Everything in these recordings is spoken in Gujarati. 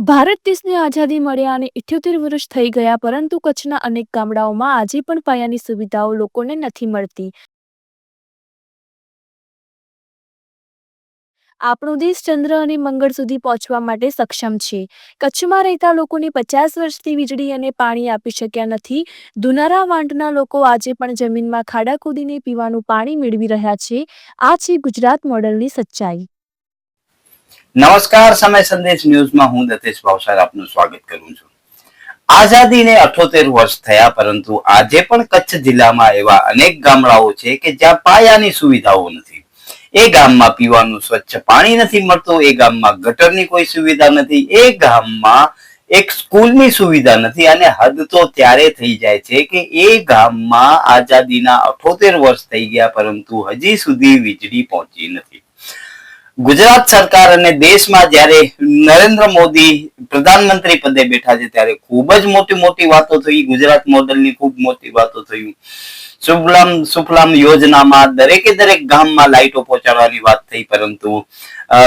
ભારત દેશને આઝાદી મળ્યા અને ઇઠ્યોતેર વર્ષ થઈ ગયા, પરંતુ કચ્છના અનેક ગામડાઓમાં આજે પણ પાયાની સુવિધાઓ લોકોને નથી મળતી. આપણો દેશ ચંદ્ર અને મંગળ સુધી પહોંચવા માટે સક્ષમ છે. કચ્છમાં રહેતા લોકોને પચાસ વર્ષથી વીજળી અને પાણી આપી શક્યા નથી. દુનારા વાંટના લોકો આજે પણ જમીનમાં ખાડા ખોદીને પીવાનું પાણી મેળવી રહ્યા છે. આ છે ગુજરાત મોડલની સચ્ચાઈ. નમસ્કાર, સમય સંદેશ ન્યૂઝમાં હું દતેશ ભાવસાર આપનું સ્વાગત કરું છું. આઝાદીને અઠોતેર વર્ષ થયા, પરંતુ આજે પણ કચ્છ જિલ્લામાં એવા અનેક ગામડાઓ છે કે જ્યાં પાયાની સુવિધાઓ નથી. એ ગામમાં પીવાનું સ્વચ્છ પાણી નથી મળતું, એ ગામમાં ગટરની કોઈ સુવિધા નથી, એ ગામમાં એક સ્કૂલની સુવિધા નથી, અને હદ તો ત્યારે થઈ જાય છે કે એ ગામમાં આઝાદીના અઠોતેર વર્ષ થઈ ગયા, પરંતુ હજી સુધી વીજળી પહોંચી નથી. ગુજરાત સરકાર અને દેશમાં જ્યારે નરેન્દ્ર મોદી પ્રધાનમંત્રી પદે બેઠા છે ત્યારે ખૂબ જ મોટી મોટી વાતો થઈ. ગુજરાત મોડલની ખૂબ મોટી વાતો થયું સુફલામ સુફલામ યોજનામાં દરેકે દરેક ગામમાં લાઈટો પહોંચાડવાની વાત થઈ પરંતુ અ,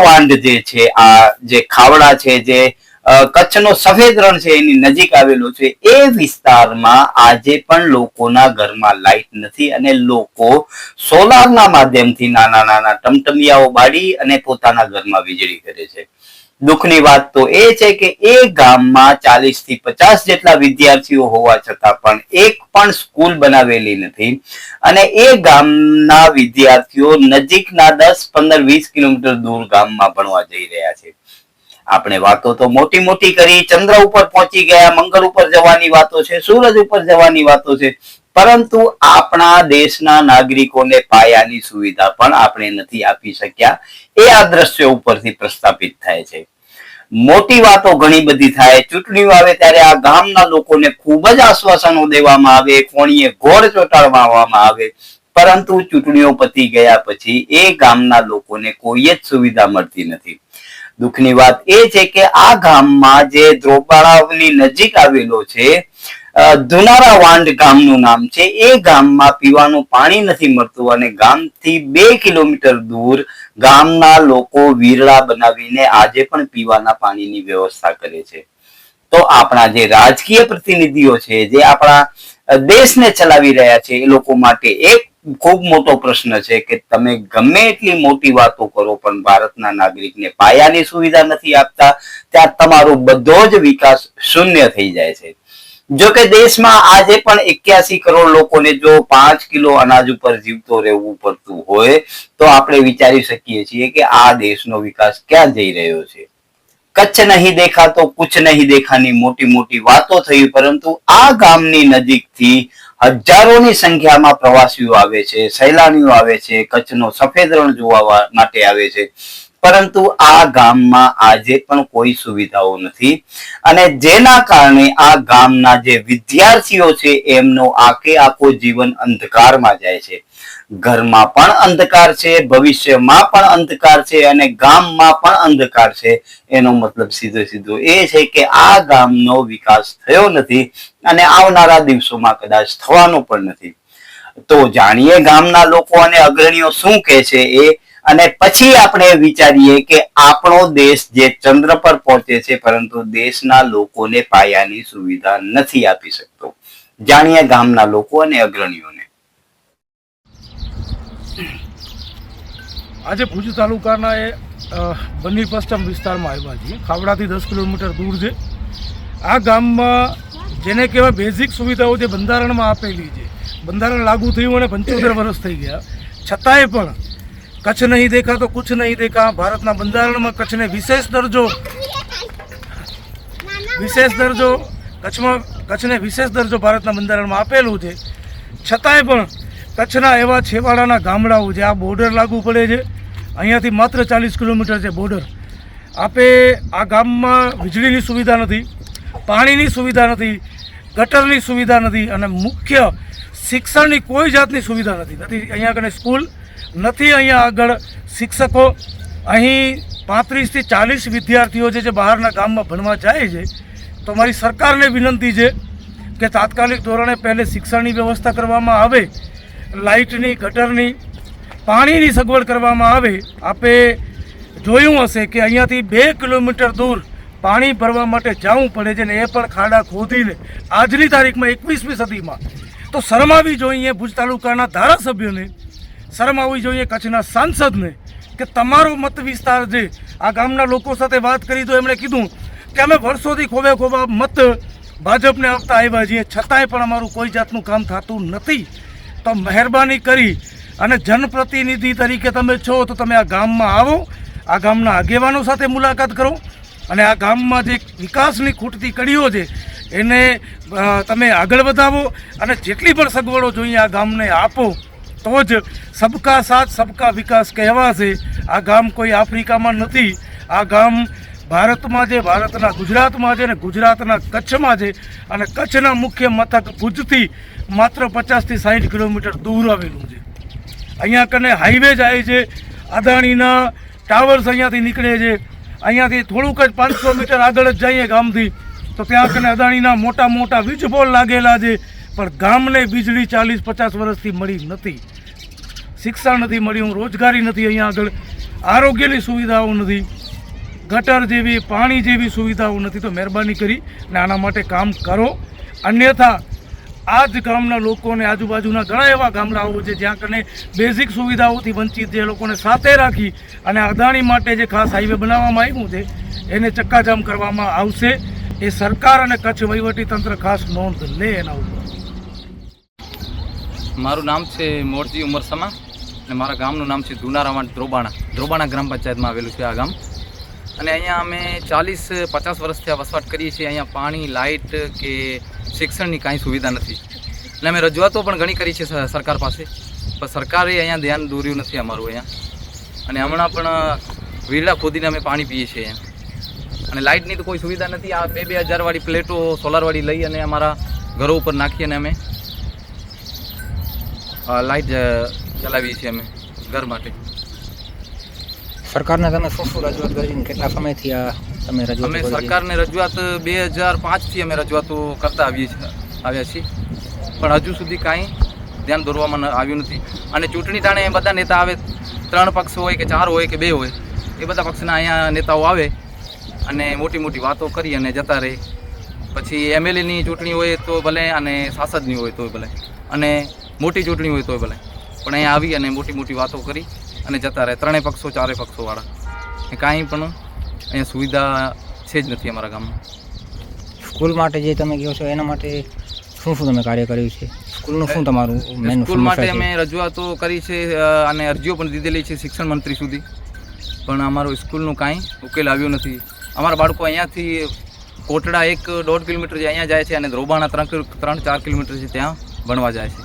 વાંડ જે છે આ જે ખાવડા છે જે કચ્છનો સફેદ રણ છે, એની નજીક આવેલો છે. એ વિસ્તારમાં આજે પણ લોકોના ઘરમાં લાઇટ નથી અને લોકો સોલારના માધ્યમથી નાના નાના ટમટમિયાઓ બાળી અને પોતાના ઘરમાં વીજળી કરે છે. દુઃખની વાત તો એ છે કે એ ગામમાં ચાલીસથી પચાસ જેટલા વિદ્યાર્થીઓ હોવા છતાં પણ એક પણ સ્કૂલ બનાવેલી નથી અને એ ગામના વિદ્યાર્થીઓ નજીકના દસ, પંદર, વીસ કિલોમીટર દૂર ગામમાં ભણવા જઈ રહ્યા છે. આપણે વાતો તો મોટી મોટી કરી, ચંદ્ર ઉપર પહોંચી ગયા, મંગળ ઉપર જવાની વાતો છે, સૂરજ ઉપર જવાની વાતો છે. પરંતુ આપણા દેશના નાગરિકોને પાયાની સુવિધા પણ આપણે નથી આપી શક્યા. એ આ દ્રશ્યો ઉપરથી પ્રસ્થાપિત થાય છે. મોટી વાતો ઘણી બધી થાય. ચૂંટણીઓ આવે ત્યારે આ ગામના લોકોને ખૂબ જ આશ્વાસનો દેવામાં આવે, કોણીએ ઘોડ ચોંટાડવામાં આવે. પરંતુ ચૂંટણીઓ પતી ગયા પછી એ ગામના લોકોને કોઈ જ સુવિધા મળતી નથી. દુઃખની વાત એ છે કે આ ગામમાં જે દ્રોપાળાની નજીક આવેલો છે ધુનારા વાંડ ગામનું નામ છે. એ ગામમાં પીવાનું પાણી નથી મળતું અને ગામથી બે કિલોમીટર દૂર ગામના લોકો વીરળા બનાવીને આજે પણ પીવાના પાણીની વ્યવસ્થા કરે છે. તો આપણા જે રાજકીય પ્રતિનિધિઓ છે, જે આપણા દેશને ચલાવી રહ્યા છે એ લોકો માટે એક ખૂબ મોટો પ્રશ્ન છે કે તમે ગમે એટલી મોટી વાતો કરો, પણ ભારતના નાગરિકને પાયાની સુવિધા નથી આપતા, ત્યાં તમારો બધો જ વિકાસ શૂન્ય થઈ જાય છે. જો કે દેશમાં આજે પણ એક્યાસી કરોડ લોકોને જો પાંચ કિલો અનાજ ઉપર જીવતો રહેવું પડતું હોય, તો આપણે વિચારી શકીએ છીએ કે આ દેશનો વિકાસ ક્યાં જઈ રહ્યો છે. કચ્છ નહીં દેખા તો કુછ નહીં દેખાની મોટી મોટી વાતો થઈ, પરંતુ આ ગામની નજીકથી હજારોની સંખ્યામાં પ્રવાસીઓ આવે છે, સહેલાણીઓ આવે છે, કચ્છનો સફેદ રણ જોવા માટે આવે છે. પરંતુ આ ગામમાં આજે પણ કોઈ સુવિધાઓ નથી. અને જેના કારણે આ ગામના જે વિદ્યાર્થીઓ છે, એમનો આખે આખો જીવન અંધકારમાં જાય છે. ઘરમાં પણ અંધકાર છે, ભવિષ્યમાં પણ અંધકાર છે અને ગામમાં પણ અંધકાર છે. એનો મતલબ સીધો સીધો એ છે કે આ ગામનો વિકાસ થયો નથી અને આવનારા દિવસોમાં કદાચ થવાનો પણ નથી. તો જાણીએ ગામના લોકો અને અગ્રણીઓ શું કહે છે એ અને પછી આપણે વિચારીએ કે આપણો દેશ જે ચંદ્ર પર પહોંચે છે પરંતુ દેશના લોકોને પાયાની સુવિધા નથી આપી શકતો. જાણીએ ગામના લોકો અને અગ્રણીઓને. આજે ભુજ તાલુકાના એ બન્ની પશ્ચિમ વિસ્તારમાં આવ્યા છીએ. ખાવડાથી દસ કિલોમીટર દૂર છે. આ ગામમાં જેને કહેવાય બેઝિક સુવિધાઓ જે બંધારણમાં આપેલી છે. બંધારણ લાગુ થયું અને પંચોતેર વર્ષ થઈ ગયા. છતાંય પણ કચ્છ નહીં દેખા તો કુછ નહીં દેખા, ભારતના બંધારણમાં કચ્છને વિશેષ દરજ્જો વિશેષ દરજ્જો, કચ્છમાં કચ્છને વિશેષ દરજ્જો ભારતના બંધારણમાં આપેલું છે. છતાંય પણ કચ્છના એવા છેવાડાના ગામડાઓ જે આ બોર્ડર લાગુ પડે છે. અહીંયાથી માત્ર ચાલીસ કિલોમીટર છે બોર્ડર આપે આ ગામમાં વીજળીની સુવિધા નથી, પાણીની સુવિધા નથી, ગટરની સુવિધા નથી અને મુખ્ય શિક્ષણની કોઈ જાતની સુવિધા નથી. નથી અહીંયા આગળ સ્કૂલ, નથી અહીંયા આગળ શિક્ષકો. અહીં પાંત્રીસથી ચાલીસ વિદ્યાર્થીઓ છે જે બહારના ગામમાં ભણવા જાય છે, તો મારી સરકારને વિનંતી છે કે તાત્કાલિક ધોરણે પહેલે શિક્ષણની વ્યવસ્થા કરવામાં આવે, લાઇટની, ગટરની પાણીની સગવડ કરવામાં આવે, આપે જોયું હશે કે અહીંયાથી બે કિલોમીટર દૂર પાણી ભરવા માટે જવું પડે છે ને એ પણ ખાડા ખોદીને આજની તારીખમાં એકવીસમી સદીમાં. તો શરમાવી જોઈએ ભુજ તાલુકાના ધારાસભ્યોને શરમાવી જોઈએ કચ્છના સાંસદને કે તમારો મત વિસ્તાર જે આ ગામના લોકો સાથે વાત કરી તો એમણે કીધું કે અમે વર્ષોથી ખોબે ખોબા મત ભાજપને આપતા આવ્યા છીએ, છતાંય પણ અમારું કોઈ જાતનું કામ થતું નથી. તો મહેરબાની કરી અને જનપ્રતિનિધિ તરીકે તમે છો તો તમે આ ગામમાં આવો, આ ગામના આગેવાનો સાથે મુલાકાત કરો અને આ ગામમાં જે વિકાસની ખૂટતી કડીઓ છે, એને તમે આગળ વધાવો અને જેટલી પણ સગવડો જોઈએ આ ગામને આપો, તો જ સબકા સાથ, સબકા વિકાસ કહેવાશે. આ ગામ કોઈ આફ્રિકામાં નથી. આ ગામ ભારતમાં છે, ભારતના ગુજરાતમાં છે અને ગુજરાતના કચ્છમાં છે અને કચ્છના મુખ્ય મથક ભુજથી માત્ર પચાસથી સાઠ કિલોમીટર દૂર આવેલું છે. અહીંયા કને હાઈવે જાય છે, અદાણીના ટાવર્સ અહીંયાથી નીકળે છે. અહીંયાથી થોડુંક જ પાંચસો મીટર આગળ જ જઈએ ગામથી. તો ત્યાં કને અદાણીના મોટા મોટા વીજ બોલ લાગેલા છે, પણ ગામને વીજળી ચાલીસ પચાસ વર્ષથી મળી નથી. શિક્ષણ નથી મળ્યું, રોજગારી નથી અહીંયા આગળ, આરોગ્યની સુવિધાઓ નથી. ગટર જેવી, પાણી જેવી સુવિધાઓ નથી. તો મહેરબાની કરી ને આના માટે કામ કરો. અન્યથા આ જ ગામના લોકોને આજુબાજુના ઘણા એવા ગામડાઓ છે જ્યાં કને બેઝિક સુવિધાઓથી વંચિત જે લોકોને સાથે રાખી અને અદાણી માટે જે ખાસ હાઈવે બનાવવામાં આવ્યું છે, એને ચક્કાજામ કરવામાં આવશે. એ સરકાર અને કચ્છ વહીવટી તંત્ર ખાસ નોંધ લે એના ઉપર. મારું નામ છે મોરજી ઉમરસમા અને મારા ગામનું નામ છે ધુનારામાં ધ્રોબાણા. ધ્રોબાણા ગ્રામ પંચાયતમાં આવેલું છે આ ગામ. અને અહીંયા અમે ચાલીસ પચાસ વર્ષથી આ વસવાટ કરીએ છીએ. અહીંયા પાણી, લાઇટ કે શિક્ષણની કાંઈ સુવિધા નથી. અને અમે રજૂઆતો પણ ઘણી કરી છે સરકાર પાસે. પણ સરકારે અહીંયા ધ્યાન દોર્યું નથી અમારું અહીંયા. અને હમણાં પણ વીરડા ખોદીને અમે પાણી પીએ છીએ અને લાઇટની તો કોઈ સુવિધા નથી. આ બે બે હજારવાળી પ્લેટો સોલારવાળી લઈ અને અમારા ઘરો ઉપર નાખી અને અમે લાઈટ ચલાવીએ છીએ અમે ઘર માટે. સરકારના તમે શું શું રજૂઆત કરીને કેટલા સમયથી આ તમે રજૂઆત અમે સરકારને રજૂઆત બે હજાર પાંચથી અમે રજૂઆતો કરતા આવીએ છીએ આવ્યા છીએ. પણ હજુ સુધી કાંઈ ધ્યાન દોરવામાં આવ્યું નથી. અને ચૂંટણી ટાણે બધા નેતા આવે ત્રણ પક્ષ હોય કે ચાર હોય કે બે હોય એ બધા પક્ષના અહીંયા નેતાઓ આવે અને મોટી મોટી વાતો કરી અને જતા રહે. પછી એમએલએની ચૂંટણી હોય તો ભલે અને સાંસદની હોય તોય ભલે અને મોટી ચૂંટણી હોય તોય ભલે. પણ અહીંયા આવી અને મોટી મોટી વાતો કરી અને જતા રહે. ત્રણેય પક્ષો ચારેય પક્ષોવાળા. કાંઈ પણ અહીંયા સુવિધા છે જ નથી અમારા ગામમાં. સ્કૂલ માટે જે તમે કહો છો એના માટે શું શું તમે કાર્ય કર્યું છે? સ્કૂલનું શું તમારું મેન સ્કૂલ માટે અમે રજૂઆતો કરી છે અને અરજીઓ પણ દીધેલી છે શિક્ષણ મંત્રી સુધી. પણ અમારું સ્કૂલનું કાંઈ ઉકેલ આવ્યો નથી. અમારા બાળકો અહીંયાથી કોટડા એક દોઢ કિલોમીટર જે અહીંયા જાય છે અને ધ્રોબાણા ત્રણ ત્રણ ચાર કિલોમીટર છે ત્યાં ભણવા જાય છે.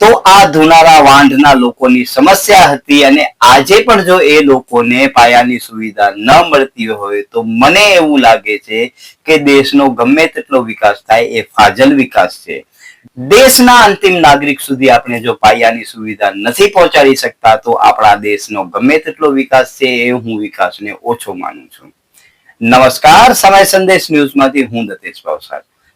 તો આ ધુનારા વાંઢના લોકોની સમસ્યા હતી અને આજે પણ જો એ લોકોને પાયાની સુવિધા ન મળતી હોય તો મને એવું લાગે છે કે દેશનો ગમે તેટલો વિકાસ થાય એ ફાજલ વિકાસ છે. દેશના અંતિમ નાગરિક સુધી આપણે જો પાયાની સુવિધા નથી પહોંચાડી શકતા તો આપણા દેશનો ગમે તેટલો વિકાસ છે એ હું વિકાસને ઓછો માનું છું. નમસ્કાર, સમય સંદેશ ન્યૂઝમાંથી હું દતેશ ભાવસાર.